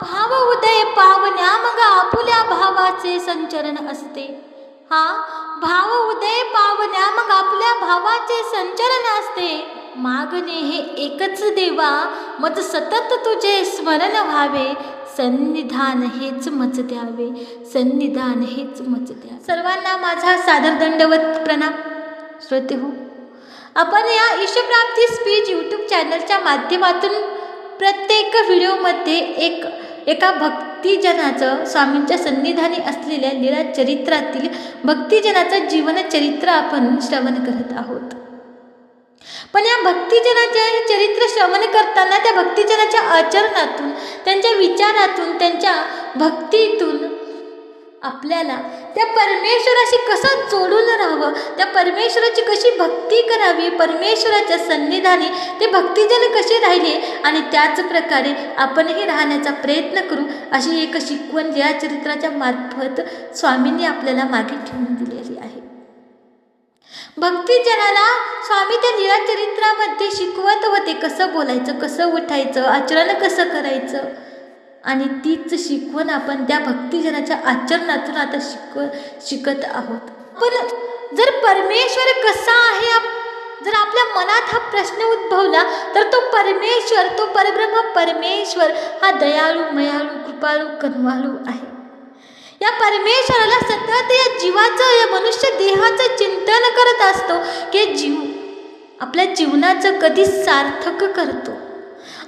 भाव उदय पावण्या मग आपुल्या भावाचे संचरण असते. हा भाव उदय पावण्या मग आपल्या भावाचे संचरण असते. मागणे हे एकच देवा मत सतत तुझे स्मरण व्हावे. सन्निधान हेच मच द्यावे सन्निधान हेच मच द्या सर्वांना माझा सादर दंडवत प्रणाम. श्रोते हो आपण या ईशप्राप्ती स्पीच यूट्यूब चॅनलच्या माध्यमातून प्रत्येक व्हिडिओमध्ये एक एका भक्तिजनाचं स्वामींच्या सन्निधानी असलेल्या लीला चरित्रातील भक्तिजनाचं जीवनचरित्र आपण श्रवण करत आहोत. पण या भक्तिजनाचे हे चरित्र श्रवण करताना त्या भक्तिजनाच्या आचरणातून त्यांच्या विचारातून त्यांच्या भक्तीतून आपल्याला. त्या परमेश्वराशी कसं जोडून राहावं? त्या परमेश्वराची कशी भक्ती करावी? परमेश्वराच्या सन्निधानी ते भक्तिजन कसे राहिले? आणि त्याच प्रकारे आपणही राहण्याचा प्रयत्न करू अशी एक शिकवण या चरित्राच्या मार्फत स्वामींनी आपल्याला मागे ठेवून दिलेली आहे. भक्तिजनाला स्वामी त्या निळा चरित्रामध्ये शिकवत होते कसं बोलायचं कसं उठायचं आचरण कसं करायचं? आणि तीच शिकवण आपण त्या भक्तिजनाच्या आचरणातून आता शिकव शिकत आहोत. पण जर परमेश्वर कसा आहे आप जर आपल्या मनात हा प्रश्न उद्भवला तर तो परमेश्वर तो परब्रह्म परमेश्वर हा दयाळू मयाळू कृपाळू कनवाळू आहे. या परमेश्वराला सतत या जीवाचं या मनुष्य देहाचं चिंतन करत असतो की जीव आपल्या जीवनाचं कधी सार्थक करतो.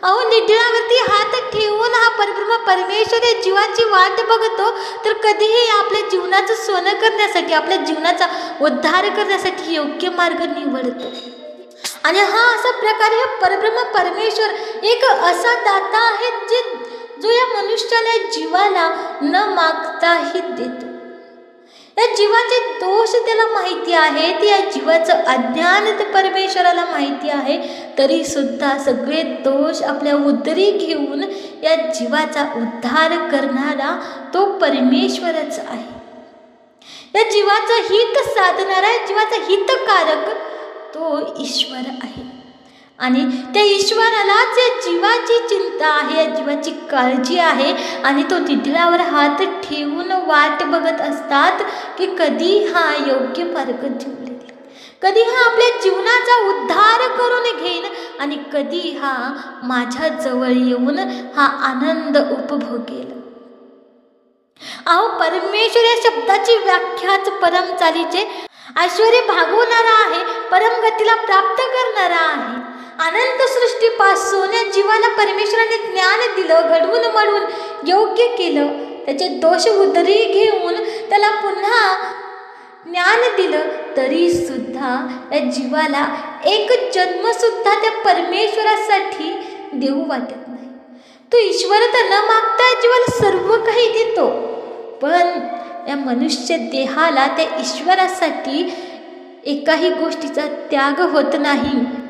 अहो निढळावरती हात ठेवून हा परब्रह्म परमेश्वर या जीवाची वाट बघतो तर कधीही आपल्या जीवनाचं सोनं करण्यासाठी आपल्या जीवनाचा उद्धार करण्यासाठी योग्य मार्ग निवडतो. आणि हा असा प्रकारे हा परब्रह्म परमेश्वर एक असा दाता आहे जे जो या मनुष्याला जीवाला न मागताही देतो. या जीवाचे दोष त्याला माहिती आहेत या जीवाचं अज्ञान ते परमेश्वराला माहिती आहे तरी सुद्धा सगळे दोष आपल्या उदरी घेऊन या जीवाचा उद्धार करणारा तो परमेश्वरच आहे. या जीवाचं हित साधणारा जीवाचा हितकारक तो ईश्वर आहे. आणि त्या ईश्वराला जे जीवाची चिंता आहे या जीवाची काळजी आहे आणि तो तिथल्यावर हात ठेवून वाट बघत असतात की कधी हा योग्य मार्ग जिवलेल. कधी हा आपल्या जीवनाचा उद्धार करून घेईन आणि कधी हा माझ्या जवळ येऊन हा आनंद उपभोगेल. अहो परमेश्वर या शब्दाची व्याख्याच परम चालीचे ऐश्वर भागवणारा आहे परमगतीला प्राप्त करणारा आहे. अनंत सृष्टीपासून या जीवाला परमेश्वराने ज्ञान दिलं घडवून मडवून योग्य केलं. त्याचे दोष उदरी घेऊन त्याला पुन्हा ज्ञान दिलं. तरी सुद्धा या जीवाला एक जन्मसुद्धा त्या परमेश्वरासाठी देऊ वाटत नाही. तो ईश्वर तर न मागता जीवाला सर्व काही देतो. पण या मनुष्य देहाला त्या ईश्वरासाठी एकाही गोष्टीचा त्याग होत नाही.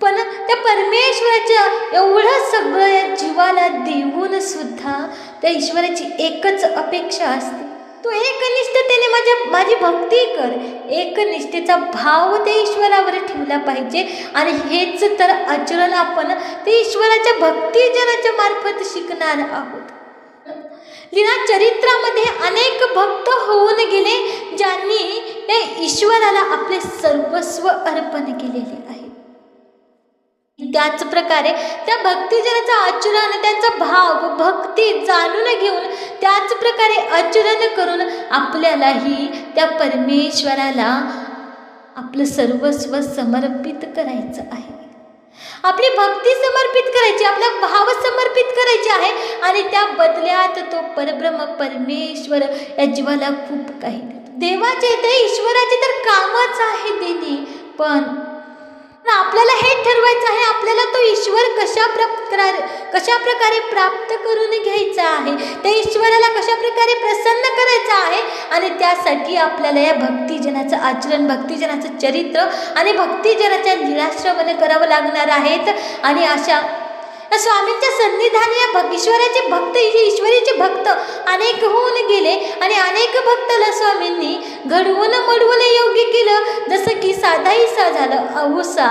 पण त्या परमेश्वराच्या एवढं सगळं जीवाला देऊन सुद्धा त्या ईश्वराची एकच अपेक्षा असते. तो एकनिष्ठतेने माझ्या माझी भक्ती कर. एकनिष्ठेचा भाव त्या ईश्वरावर ठेवला पाहिजे. आणि हेच तर आचरण आपण ते ईश्वराच्या भक्तिजनाच्या मार्फत शिकणार आहोत. लीला चरित्रामध्ये अनेक भक्त होऊन गेले ज्यांनी या ईश्वराला आपले सर्वस्व अर्पण केलेले. त्याच प्रकारे त्या भक्तिजनाचा आचरण त्यांचा भाव भक्ती जाणून घेऊन त्याच प्रकारे आचरण करून आपल्यालाही त्या परमेश्वराला आपलं सर्वस्व समर्पित करायचं आहे. आपली भक्ती समर्पित करायची आपला भाव समर्पित करायचे आहे आणि त्या बदल्यात तो परब्रह्म परमेश्वर या जीवाला खूप काही देवाचे ते ईश्वराचे तर कामच आहे देणे पण आपल्याला हे ठरवायचं आहे आपल्याला तो ईश्वर कशा प्रकार कशा प्रकारे प्राप्त करून घ्यायचा आहे त्या ईश्वराला कशा प्रकारे प्रसन्न करायचा आहे आणि त्यासाठी आपल्याला या भक्तिजनाचं आचरण भक्तिजनाचं चरित्र आणि भक्तिजनाच्या निराश्रमने करावं लागणार आहेत. आणि अशा तर स्वामींच्या सन्निधानी या भग ईश्वराचे भक्त ईश्वरीचे भक्त अनेक होऊन गेले आणि अनेक भक्ताला स्वामींनी घडवून मडवून योग्य केलं. जसं की साधा साधाहीसा झालं अहुसा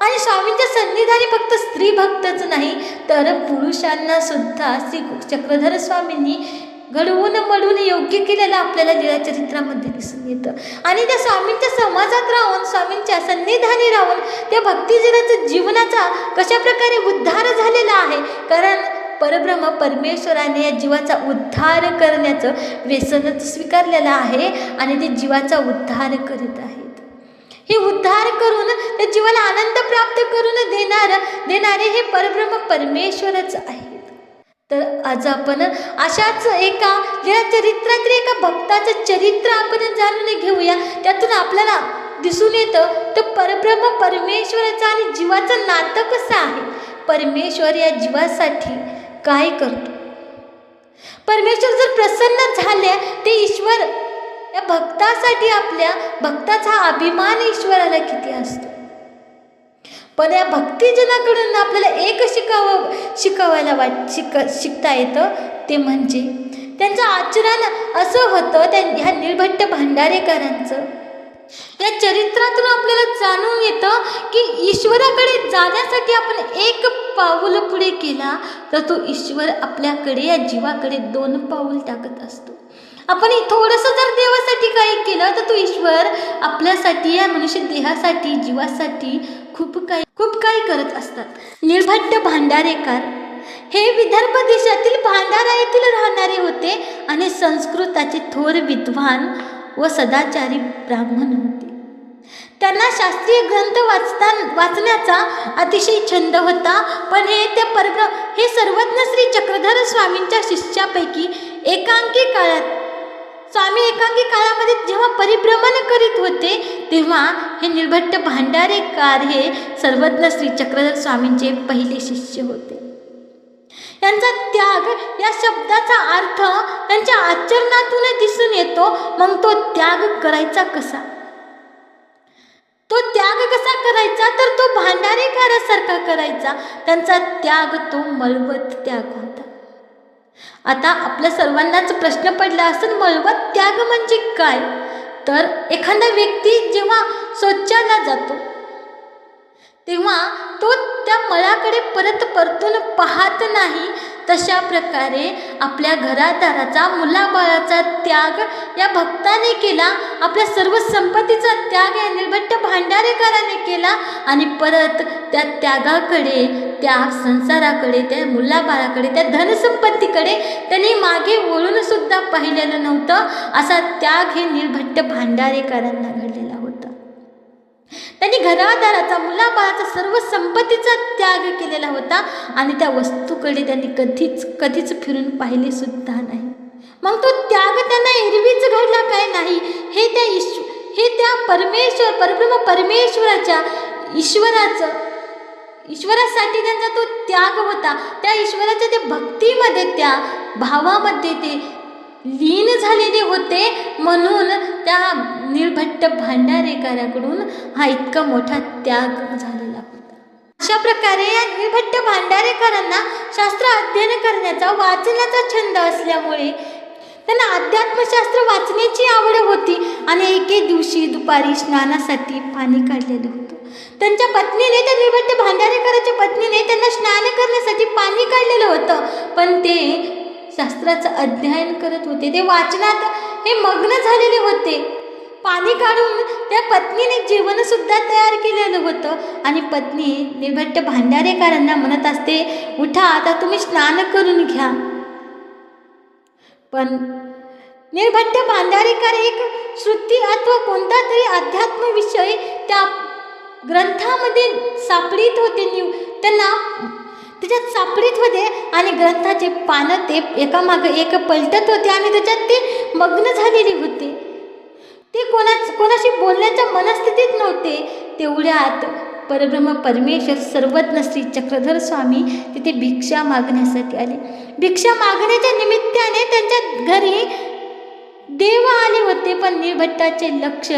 आणि स्वामींच्या सन्निधानी फक्त स्त्री भक्तच नाही तर पुरुषांना सुद्धा श्री चक्रधर स्वामींनी घडवून मडवून योग्य केलेलं आपल्याला लीळाचरित्रामध्ये दिसून येतं. आणि त्या स्वामींच्या समाजात राहून स्वामींच्या सन्निधानी राहून त्या भक्तिजीनाचं जीवनाचा कशा प्रकारे उद्धार झालेला आहे? कारण परब्रह्म परमेश्वराने या जीवाचा उद्धार करण्याचं व्यसनच स्वीकारलेलं आहे आणि ते जीवाचा उद्धार करीत आहेत. हे उद्धार करून त्या जीवाला आनंद प्राप्त करून देणार देणारे हे परब्रह्म परमेश्वरच आहे. तर आज आपण अशाच एका या चरित्रातील एका भक्ताचं चरित्र आपण जाणून घेऊया. त्यातून आपल्याला दिसून येतं तर परब्रह्म परमेश्वराचं आणि जीवाचं नातं कसं आहे? परमेश्वर या जीवासाठी काय करतो? परमेश्वर जर प्रसन्न झाले ते ईश्वर या भक्तासाठी आपल्या भक्ताचा अभिमान ईश्वराला किती असतो? पण या भक्तिजनाकडून आपल्याला एक शिकावं शिकवायला वाट शिक शिकता येतं ते म्हणजे त्यांचं आचरण असं होतं त्या ह्या निर्भट्ट भांडारेकरांचं. त्या चरित्रातून आपल्याला जाणून येतं की ईश्वराकडे जाण्यासाठी आपण एक पाऊल पुढे केला तर तो ईश्वर आपल्याकडे या जीवाकडे दोन पाऊल टाकत असतो. आपण थोडंसं जर देवासाठी काही केलं तर तो ईश्वर आपल्यासाठी या मनुष्य देहासाठी जीवासाठी खूप काही खूप काही करत असतात. निर्भट्ट भांडारेकार. हे विदर्भ देशातील भांडारा येथील राहणारे होते आणि संस्कृताचे थोर विद्वान व सदाचारी ब्राह्मण होते. त्यांना शास्त्रीय ग्रंथ वाचता वाचण्याचा अतिशय छंद होता पण हे त्या परग्र हे सर्वज्ञ श्री चक्रधर स्वामींच्या शिष्यापैकी एकांकी काळात स्वामी एकांकी काळामध्ये जेव्हा परिभ्रमण करीत होते तेव्हा हे निर्भट्ट भांडारेकार हे सर्वज्ञ श्री चक्रधर स्वामींचे पहिले शिष्य होते. त्यांचा त्याग या शब्दाचा अर्थ त्यांच्या आचरणातून दिसून येतो मग तो त्याग करायचा कसा? तो त्याग कसा करायचा? तर तो भांडारेकारासारखा करायचा. त्यांचा त्याग तो मलवत त्याग आता आपल्या सर्वांनाच प्रश्न पडला असेल मळवत त्याग म्हणजे काय? तर एखादा व्यक्ती जेव्हा शौचाला जातो तेव्हा तो त्या मळाकडे परत परतून पाहत नाही तशा प्रकारे आपल्या घरादाराचा मुलाबाळाचा त्याग या भक्ताने केला आपल्या सर्व संपत्तीचा त्याग या निर्भट्ट भांडारेकराने केला आणि परत त्या त्यागाकडे त्या संसाराकडे त्या मुलाबाळाकडे त्या धनसंपत्तीकडे त्यांनी मागे वळूनसुद्धा पाहिलेलं नव्हतं. असा त्याग हे निर्भट्ट भांडारेकरांना घडलेला होता. त्यांनी घरादाराचा मुलाबाळाचा सर्व संपत्तीचा त्याग केलेला होता आणि त्या वस्तूकडे त्यांनी कधीच कधीच फिरून पाहिले सुद्धा नाही. मग तो त्याग त्यांना एरवीच घडला काय नाही? हे त्या ईश्व हे त्या परमेश्वर परब्रह्म परमेश्वराच्या ईश्वराचं ईश्वरासाठी त्यांचा तो त्याग होता. त्या ईश्वराच्या त्या भक्तीमध्ये त्या भावामध्ये ते लीन झालेले होते. म्हणून त्या निर्भट्ट भांडारेकराकडून हा इतका मोठा त्याग झालेला होता. अशा प्रकारे या निर्भट्ट भांडारेकरांना शास्त्र अध्ययन करण्याचा वाचण्याचा छंद असल्यामुळे त्यांना अध्यात्मशास्त्र वाचण्याची आवड होती. आणि एके दिवशी दुपारी स्नानासाठी पाणी काढलेलं होतं. त्यांच्या पत्नीने त्या निर्भट्ट भांडारेकराच्या पत्नीने त्यांना स्नान करण्यासाठी पाणी काढलेलं होतं. पण ते शास्त्राचं अध्ययन करत होते. ते वाचनात हे मग्न झालेले होते. पाणी काढून त्या पत्नीने जेवणसुद्धा तयार केलेलं होतं. आणि पत्नी निर्भट्ट भांडारेकरांना म्हणत असते उठा आता तुम्ही स्नान करून घ्या. पण निर्भट्ट भांडारेकर एक श्रुती अथवा कोणता तरी अध्यात्म विषय त्या ग्रंथामध्ये सापडीत होते निव. त्यांना त्याच्यात सापडीत होते आणि ग्रंथाचे पानं ते एकामागं एक पलटत होते आणि त्याच्यात ते मग्न झालेली होते. ते कोणा कोणाशी बोलण्याच्या मनस्थितीत नव्हते. तेवढ्यात परब्रह्म परमेश्वर सर्वज्ञ श्री चक्रधर स्वामी तिथे भिक्षा मागण्यासाठी आले. भिक्षा मागण्याच्या निमित्ताने त्यांच्या घरी देव आले होते पण निर्भट्टाचे लक्ष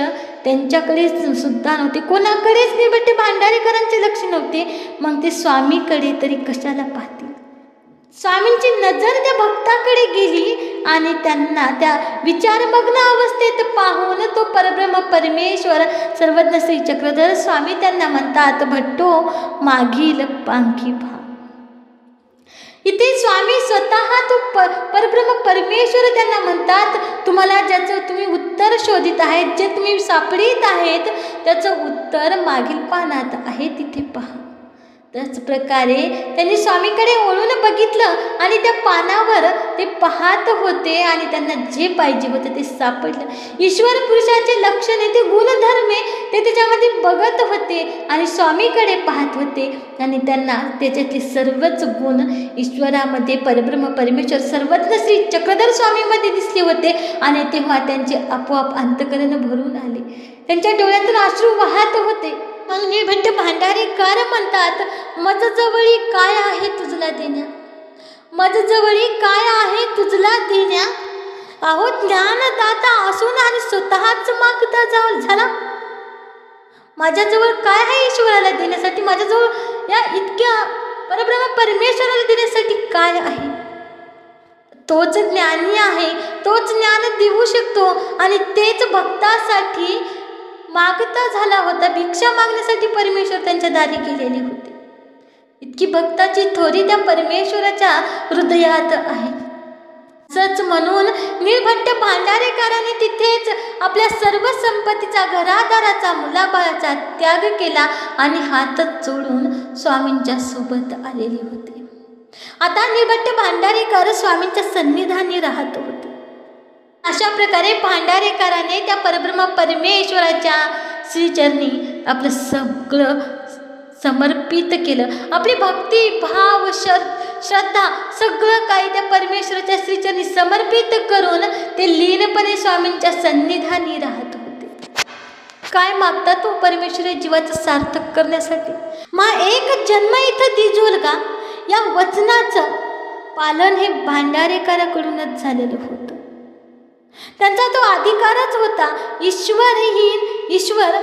त्यांच्याकडे सुद्धा नव्हते. कोणाकडेच निर्भट्ट भांडारेकरांचे लक्ष नव्हते. मग ते स्वामीकडे तरी कशाला पाहतील? स्वामींची नजर त्या भक्ताकडे गेली आणि त्यांना त्या विचारमग्न अवस्थेत पाहून तो परब्रह्म परमेश्वर सर्वज्ञ श्री चक्रधर स्वामी त्यांना म्हणतात भट्टो मागील पांखी पहा. इथे स्वामी स्वतः तो प परब्रह्म परमेश्वर त्यांना म्हणतात तुम्हाला ज्याचं तुम्ही उत्तर शोधित आहेत जे तुम्ही सापडीत आहेत त्याचं उत्तर मागील पानात आहे तिथे पहा. त्याच प्रकारे त्यांनी स्वामीकडे वळून बघितलं आणि त्या पानावर ते पाहत होते आणि त्यांना जे पाहिजे होतं ते सापडलं. ईश्वर पुरुषाचे लक्षणे ते गुणधर्मे ते त्याच्यामध्ये बघत होते आणि स्वामीकडे पाहत होते. आणि त्यांना त्याच्यातले सर्वच गुण ईश्वरामध्ये परब्रह्म परमेश्वर सर्वत्र श्री चक्रधर स्वामीमध्ये दिसले होते आणि तेव्हा त्यांचे आपोआप अंतकरण भरून आले. त्यांच्या डोळ्यातून अश्रू वाहत होते. मग निर्भट्ट भांडारी कार म्हणतात मज जवळी काय आहे तुझला देण्या? मज जवळी काय आहे तुझला देण्या? अहो ज्ञानदाता असून आणि स्वतःच मागता जाऊ झाला. माझ्याजवळ काय आहे ईश्वराला देण्यासाठी? माझ्याजवळ या इतक्या परब्रह्म परमेश्वराला देण्यासाठी काय आहे? तोच ज्ञानी आहे तोच ज्ञान देऊ शकतो आणि तेच भक्तासाठी मागता झाला होता भिक्षा मागण्यासाठी परमेश्वर त्यांच्या दारी गेलेले होते. इतकी भक्ताची थोरी त्या परमेश्वराच्या हृदयात आहे. सच म्हणून निर्भट्ट भांडारेकरांनी तिथेच आपल्या सर्व संपत्तीचा घरादाराचा मुलाबाळाचा त्याग केला आणि हातच जोडून स्वामींच्या सोबत आलेले होते. आता निर्भट्ट भांडारेकर स्वामींच्या सन्निधानी राहत होते. अशा प्रकारे भांडारेकराने त्या परब्रह्म परमेश्वराच्या श्रीचरणी आपलं सगळं समर्पित केलं. आपली भक्ती भाव श्र श्रद्धा सगळं काही त्या परमेश्वराच्या श्रीचरणी समर्पित करून ते लीनपणे स्वामींच्या सन्निधानी राहत होते. काय मागतात तो परमेश्वर जीवाचं सार्थक करण्यासाठी? मा एक जन्म इथं दिजोल का या वचनाचं पालन हे भांडारेकराकडूनच झालेलं होतं. त्यांचा तो अधिकारच होता. ईश्वरहीन ईश्वर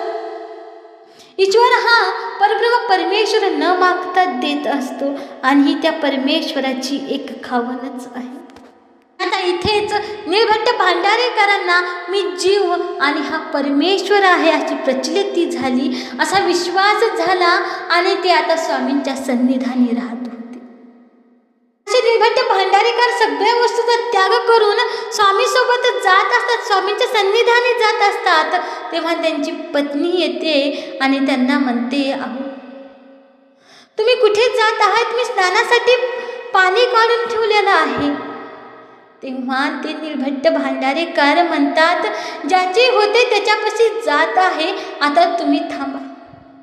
ईश्वर हा परब्रह्म परमेश्वर न मागता देत असतो आणि ही त्या परमेश्वराची एक खावणच आहे. आता इथेच निर्भट्ट भांडारेकरांना मी जीव आणि हा परमेश्वर आहे अशी प्रचलिती झाली असा विश्वास झाला आणि ते आता स्वामींच्या सन्निधानी राहतो. होते निर्भट्ट भांडारेकर सगळ्या वस्तूचा त्याग करून स्वामीसोबत जात असतात स्वामींच्या सन्निधानी जात असतात. तेव्हा त्यांची पत्नी येते आणि त्यांना म्हणते अहो तुम्ही कुठे जात आहात? मी स्नानासाठी पाणी काढून ठेवलेलं आहे. तेव्हा ते निर्भट्ट भांडारेकर म्हणतात ज्याचे होते त्याच्यापाशी जात आहे. आता तुम्ही थांबा.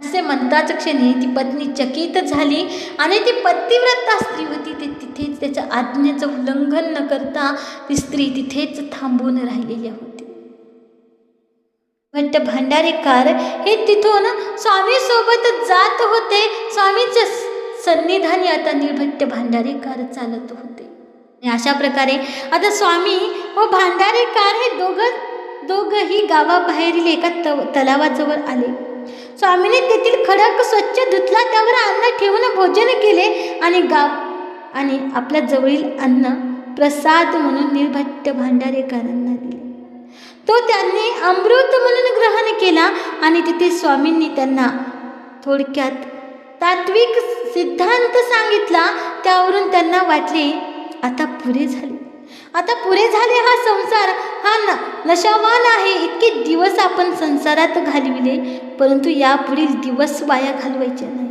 असे म्हणताच क्षणी ती पत्नी चकित झाली आणि ती पतिव्रता स्त्री होती ते तिथेच त्याच्या आज्ञेचं उल्लंघन न करता ती स्त्री तिथेच थांबून राहिलेली होती. भट्ट भांडारेकर हे तिथून स्वामीसोबत जात होते. स्वामीच्या सन्निधानी आता निर्भट्ट भांडारेकर चालत होते. आणि अशा प्रकारे आता स्वामी व भांडारेकर हे दोघं दोघंही गावाबाहेरील एका तव तलावाजवळ आले. स्वामीने तेथील खडक स्वच्छ धुतला त्यावर अन्न ठेवून भोजन केले आणि गाव आणि आपल्या जवळील अन्न प्रसाद म्हणून निर्भट्ट भांडारेकरांना दिले. तो त्यांनी अमृत म्हणून ग्रहण केला आणि तिथे स्वामींनी त्यांना थोडक्यात तात्विक सिद्धांत सांगितला त्यावरून त्यांना वाटले आता पुरे झाले. आता पुरे झाले हा संसार. हा न नशावान आहे. इतके दिवस आपण संसारात घालविले परंतु यापुढील दिवस वाया घालवायचे नाही.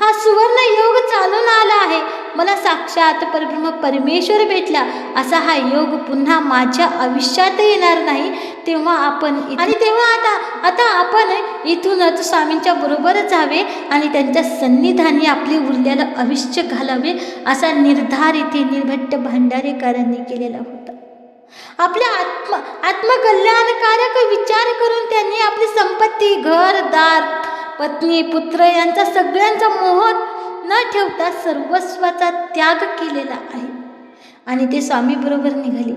हा सुवर्ण योग चालून आला आहे. मला साक्षात परब्रह्म परमेश्वर भेटला. असा हा योग पुन्हा माझ्या आयुष्यात येणार नाही. तेव्हा आपण आणि तेव्हा आता आता आपण इथूनच स्वामींच्या बरोबर जावे आणि त्यांच्या सन्निधानी आपले उरलेलं आयुष्य घालावे असा निर्धार इथे निर्भट्ट भांडारेकरांनी केलेला होता. आपल्या आत्म आत्मकल्याणकारक विचार करून त्यांनी आपली संपत्ती घर दार पत्नी पुत्र यांचा सगळ्यांचा मोह न ठेवता सर्वस्वाचा त्याग केलेला आहे. आणि ते स्वामीबरोबर निघाले.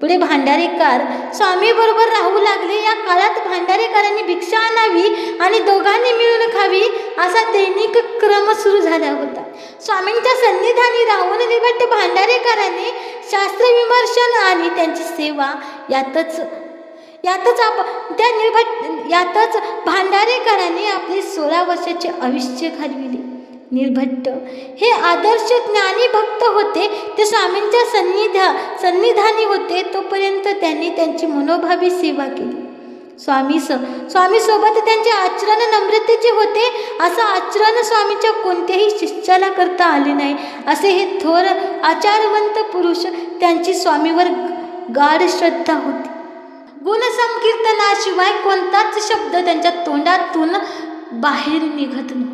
पुढे भांडारेकर स्वामीबरोबर राहू लागले. या काळात भांडारेकरांनी भिक्षा आणावी आणि दोघांनी मिळून खावी असा दैनिक क्रम सुरू झाला होता. स्वामींच्या सन्निधानी राहून निभट्ट भांडारेकरांनी शास्त्रविमर्शन आणि त्यांची सेवा यातच यातच आप त्या निर्भट यातच भांडारेकरांनी आपले सोळा वर्षाचे आयुष्य घालविले. निर्भट्ट. हे आदर्श ज्ञानी भक्त होते ते स्वामींच्या सन्निधा सन्निधानी होते तोपर्यंत त्यांनी त्यांची मनोभावी सेवा केली. स्वामी स स्वामीसोबत त्यांचे आचरण नम्रतेचे होते असं आचरण स्वामीच्या कोणत्याही शिष्याला करता आले नाही असे हे थोर आचारवंत पुरुष त्यांची स्वामीवर गाढ श्रद्धा होती. गुणसंकीर्तनाशिवाय कोणताच शब्द त्यांच्या तोंडातून बाहेर निघत नव्हता.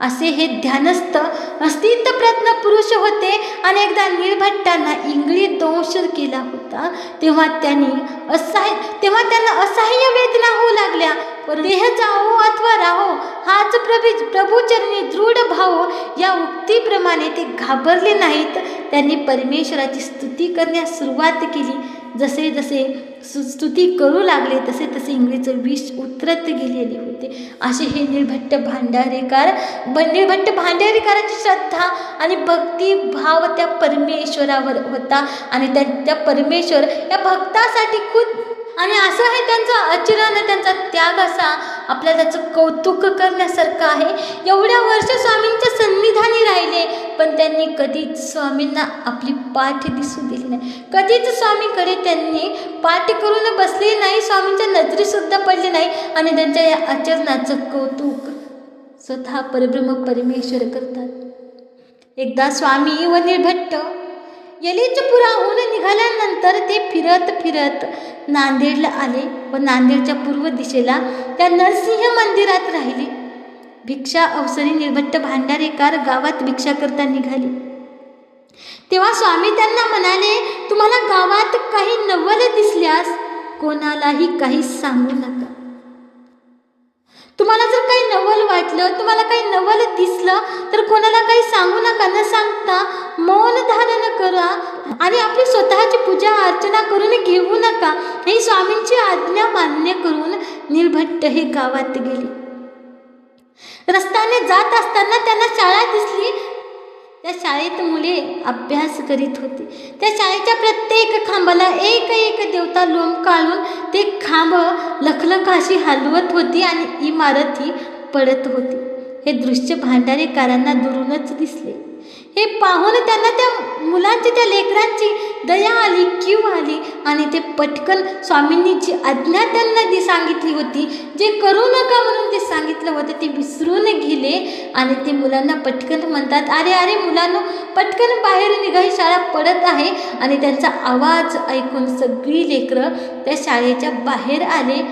असे हे ध्यानस्थ अस्तित्व प्रयत्न पुरुष होते. आणि एकदा निर्भट्टांना इंगळी दोष केला होता. तेव्हा त्यांनी असहाय तेव्हा त्यांना असहाय्य वेदना होऊ लागल्या. देह जाओ अथवा राहो हाच प्रभू प्रभूचरणी दृढ भावो. या उक्तीप्रमाणे ते घाबरले नाहीत. त्यांनी परमेश्वराची स्तुती करण्यास सुरुवात केली. जसे जसे सु स्तुती करू लागले तसे तसे इंग्रजीचं विष उतरत गेलेले होते. असे हे निर्भट्ट भांडारेकार ब निर्भट्ट भांडारेकाराची श्रद्धा आणि भक्ती भाव त्या परमेश्वरावर होता. आणि त्या त्या परमेश्वर या भक्तासाठी खुद आणि असं आहे त्यांचं आचरण त्यांचा त्याग असा आपल्या त्याचं कौतुक करण्यासारखं आहे. एवढ्या वर्ष स्वामींच्या सन्निधानी राहिले. पण त्यांनी कधीच स्वामींना आपली पाठ दिसू दिली नाही. कधीच स्वामीकडे त्यांनी पाठ करून बसले नाही स्वामींच्या नजरेसुद्धा पडली नाही आणि त्यांच्या या आचरणाचं कौतुक स्वतः परब्रह्म परमेश्वर करतात. एकदा स्वामी व निर्भट्ट यलेचपुराहून निघाल्यानंतर ते फिरत फिरत नांदेडला आले व नांदेडच्या पूर्व दिशेला त्या नरसिंह मंदिरात राहिले. भिक्षा अवसरी निर्भट्ट भांडारेकार गावात भिक्षा करता निघाले. तेव्हा स्वामी त्यांना म्हणाले तुम्हाला गावात काही नवल दिसल्यास कोणालाही काही सांगू नका. तुम्हाला जर काही नवल वाटलं तुम्हाला काही नवल दिसलं तर कोणाला काही सांगू नका न सांगता मौन धारण करा आणि आपली स्वतःची पूजा अर्चना करून घेऊ नका. ही स्वामींची आज्ञा मान्य करून निर्भट्ट हे गावात गेले. रस्त्याने जात असताना त्यांना शाळा दिसली. त्या शाळेत मुले अभ्यास करीत होते. त्या शाळेच्या प्रत्येक खांबाला एक एक देवता लोंब काढून ते खांब लखलखाशी हलवत होती आणि इमारत ही पडत होती. हे दृश्य भांडारेकारांना दुरूनच दिसले. हे पाहून त्यांना त्या मुलांची त्या लेकरांची दया आली क्यू आली आणि ते पटकन स्वामींनी जी आज्ञा त्यांना ती सांगितली होती जे करू नका म्हणून ते सांगितलं होतं ते विसरून गेले आणि ते मुलांना पटकन म्हणतात अरे अरे मुलांनो पटकन बाहेर निघाही शाळा पडत आहे. आणि त्यांचा आवाज ऐकून सगळी लेकरं त्या शाळेच्या बाहेर आले.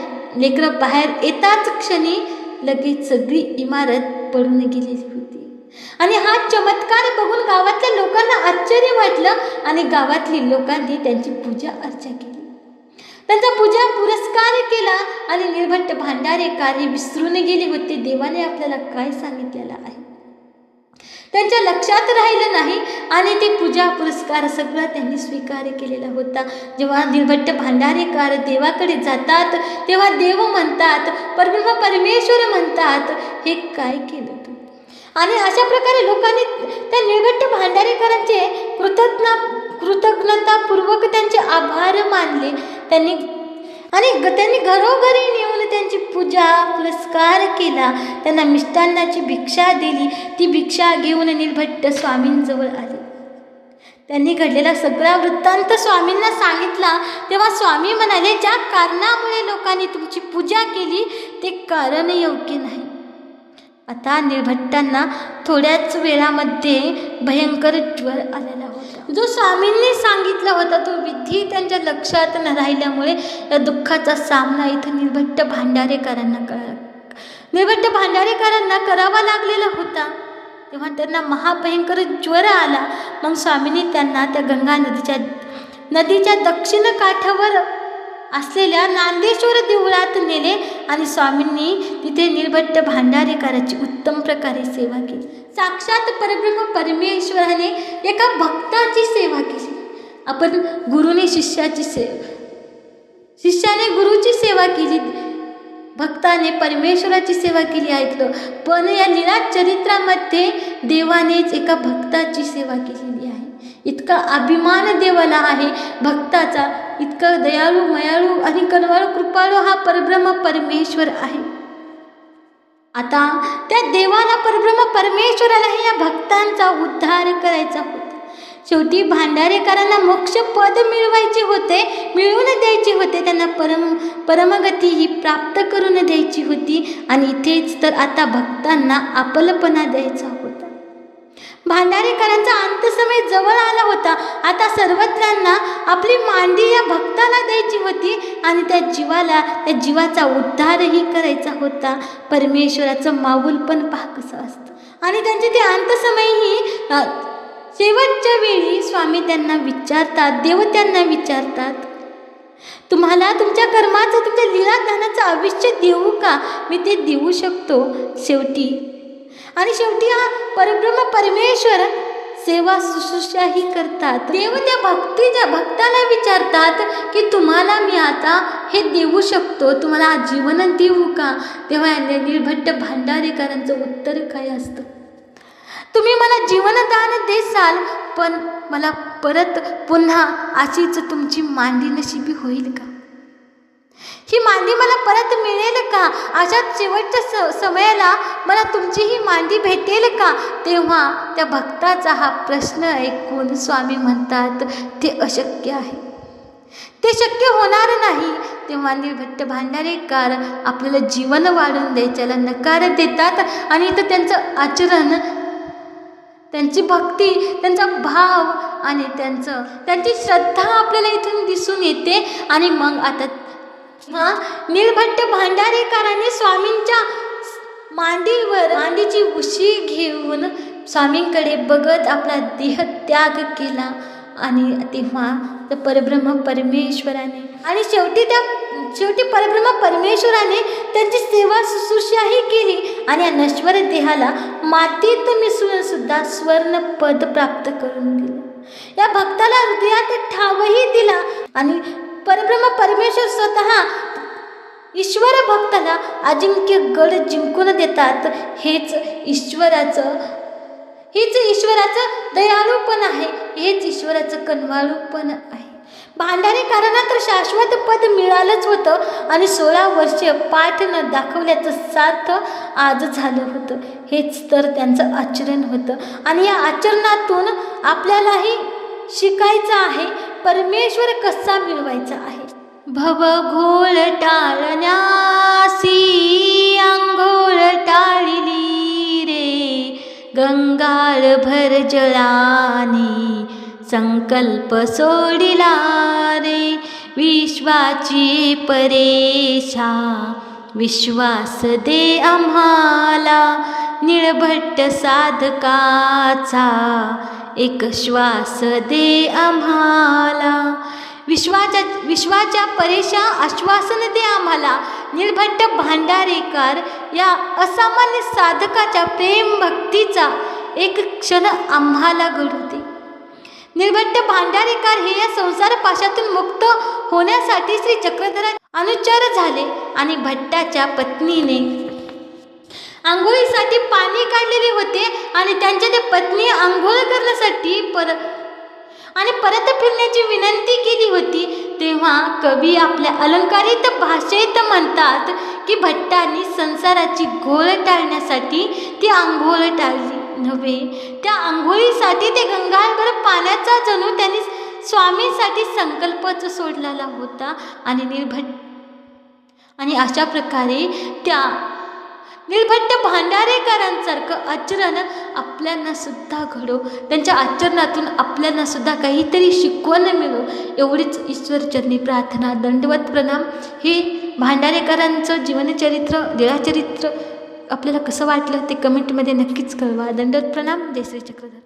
लेकरं बाहेर येताच क्षणी लगेच सगळी इमारत पडून गेलेली होती. आणि हा चमत्कार बघून गावातल्या लोकांना आश्चर्य वाटलं आणि गावातली लोकांनी त्यांची पूजा अर्चा केली. त्यांचा पूजा पुरस्कार केला आणि निर्भट्ट भांडारे कार्य विसरून गेले होते. देवाने आपल्याला काय सांगितलेलं आहे? त्यांच्या लक्षात राहिलं नाही. आणि ते पूजा पुरस्कार सगळा त्यांनी स्वीकार केलेला होता. जेव्हा निर्भट्ट भांडारेकार देवाकडे जातात तेव्हा देव म्हणतात परब्रह्म परमेश्वर म्हणतात. हे काय केलं तू? आणि अशा प्रकारे लोकांनी त्या निर्भट्ट भांडारेकरांचे कृतज्ञ कृतज्ञतापूर्वक त्यांचे आभार मानले. त्यांनी आणि ग त्यांनी घरोघरी नेऊन त्यांची पूजा पुरस्कार केला. त्यांना मिष्टान्नाची भिक्षा दिली. ती भिक्षा घेऊन निर्भट्ट स्वामींजवळ आले. त्यांनी घडलेला सगळा वृत्तांत स्वामींना सांगितला. तेव्हा स्वामी म्हणाले ज्या कारणामुळे लोकांनी तुमची पूजा केली ते कारण योग्य नाही. आता निर्भट्टांना थोड्याच वेळामध्ये भयंकर ज्वर आलेला होता. जो स्वामींनी सांगितला होता तो विधी त्यांच्या लक्षात न राहिल्यामुळे या दुःखाचा सामना इथं निर्भट्ट भांडारेकरांना करा निर्भट्ट भांडारेकरांना करावा लागलेला होता. तेव्हा त्यांना महाभयंकर ज्वर आला. मग स्वामींनी त्यांना त्या गंगा नदीच्या नदीच्या दक्षिण काठावर असलेल्या नांदेश्वर देवळात नेले आणि स्वामींनी तिथे निर्भट्ट भांडारेकाराची उत्तम प्रकारे सेवा केली. साक्षात परब्रह्म परमेश्वराने एका भक्ताची सेवा केली. आपण गुरुने शिष्याची सेवा शिष्याने गुरुची सेवा केली. भक्ताने परमेश्वराची सेवा केली ऐकलं. पण या निराज चरित्रामध्ये देवानेच एका भक्ताची सेवा केलेली इतका अभिमान देवाला आहे. भक्ताचा इतका दयाळू मयाळू आणि कनवाळू कृपाळू हा परब्रह्म परमेश्वर आहे. आता त्या देवाला परब्रह्म परमेश्वरालाही या भक्तांचा उद्धार करायचा होता. शेवटी भांडारेकरांना मोक्ष पद मिळवायचे होते मिळवून द्यायचे होते. त्यांना परम परमगती ही प्राप्त करून द्यायची होती. आणि इथेच तर आता भक्तांना आपलपणा द्यायचा भांडारेकरांचा अंतसमय जवळ आला होता. आता सर्वत्रांना आपली मांडी या भक्ताला द्यायची होती आणि त्या जीवाला त्या जीवाचा उद्धारही करायचा होता. परमेश्वराचं माऊल पण पहा कसं असतं. आणि त्यांचे ते अंतसमयही शेवटच्या वेळी स्वामी त्यांना विचारतात देव त्यांना विचारतात. तुम्हाला तुमच्या कर्माचं तुमच्या लीला आयुष्य देऊ का? मी ते देऊ शकतो. शेवटी आणि शेवटी हा परब्रह्म परमेश्वर सेवा शुश्रूषाही करतात. देव त्या भक्तीच्या भक्ताला विचारतात की तुम्हाला मी आता हे देऊ शकतो? तुम्हाला हा जीवन देऊ का? तेव्हा या निर्भट्ट भांडारेकरांचं उत्तर काय असतं? तुम्ही मला जीवनदान देसाल पण मला परत पुन्हा अशीच तुमची मांडी नशिबी होईल का? ही मांडी मला परत मिळेल का? अशा शेवटच्या स समयाला मला तुमची ही मांडी भेटेल का? तेव्हा त्या भक्ताचा हा प्रश्न ऐकून स्वामी म्हणतात ते अशक्य आहे. ते शक्य होणार नाही. तेव्हा निर्भट्ट भांडारेकार आपल्याला जीवन वाढून द्यायच्याला नकार देतात आणि इथं त्यांचं आचरण त्यांची भक्ती त्यांचा भाव आणि त्यांचं त्यांची श्रद्धा आपल्याला इथून दिसून येते आणि मग आता हा नीलभट्ट भांडारेकरांनी स्वामींच्या मांडीवर मांडीची उशी घेऊन स्वामींकडे बघत आपला देह त्याग केला आणि तेव्हा त्या परब्रह्म परमेश्वराने आणि शेवटी त्या शेवटी परब्रह्म परमेश्वराने त्यांची सेवा शुश्रूषाही केली आणि या नश्वर देहाला मातीत मिसळून सुद्धा स्वर्ण पद प्राप्त करून दिलं. या भक्ताला हृदयात ठावही दिला आणि परब्रह्म परमेश्वर स्वतः ईश्वर भक्ताला अजिंक्य गड जिंकून देतात. हेच ईश्वराचं हेच ईश्वराचं दयाळूपण आहे. हेच ईश्वराचं कनवाळूपण आहे. भांडारेकरांना तर शाश्वत पद मिळालंच होतं आणि सोळा वर्षे पाठ न दाखवल्याचं सार्थ आज झालं होतं. हेच तर त्यांचं आचरण होतं. आणि या आचरणातून आपल्यालाही शिकायचं आहे परमेश्वर कसा मिळवायचा आहे? भवघोळ टाळण्यासी आंघोळ टाळली रे. गंगाळ भर जळानी संकल्प सोडिला रे. विश्वाची परेशा विश्वास दे आम्हाला. निळभट्ट साधकाचा एक श्वास दे आम्हाला. विश्वाच्या विश्वाच्या परेशा आश्वासन दे आम्हाला. निर्भट्ट भांडारेकर या असामान्य साधकाच्या प्रेम भक्तीचा एक क्षण आम्हाला घडू दे. निर्भट्ट भांडारेकर हे या संसार पाशातून मुक्त होण्यासाठी श्री चक्रधरा अनुचार झाले आणि भट्टाच्या पत्नीने आंघोळीसाठी पाणी काढलेले होते आणि त्यांच्या ते पत्नी आंघोळ करण्यासाठी पर आणि परत फिरण्याची विनंती केली होती. तेव्हा कवी आपल्या अलंकारित भाषेत म्हणतात की भट्टांनी संसाराची घोळ टाळण्यासाठी ती आंघोळ टाळली. नव्हे त्या आंघोळीसाठी ते गंगाळभर पाण्याचा जणू त्यांनी स्वामींसाठी संकल्पच सोडलेला होता. आणि निर्भट आणि अशा प्रकारे त्या निर्भट्ट भांडारेकरांसारखं आचरण आपल्यांना सुद्धा घडो. त्यांच्या आचरणातून आपल्यालासुद्धा काहीतरी शिकवण मिळो. एवढीच ईश्वरचरणी प्रार्थना दंडवत प्रणाम. हे भांडारेकरांचं जीवनचरित्र लीळाचरित्र आपल्याला कसं वाटलं ते कमेंटमध्ये नक्कीच कळवा. दंडवत प्रणाम. जय चक्रधर.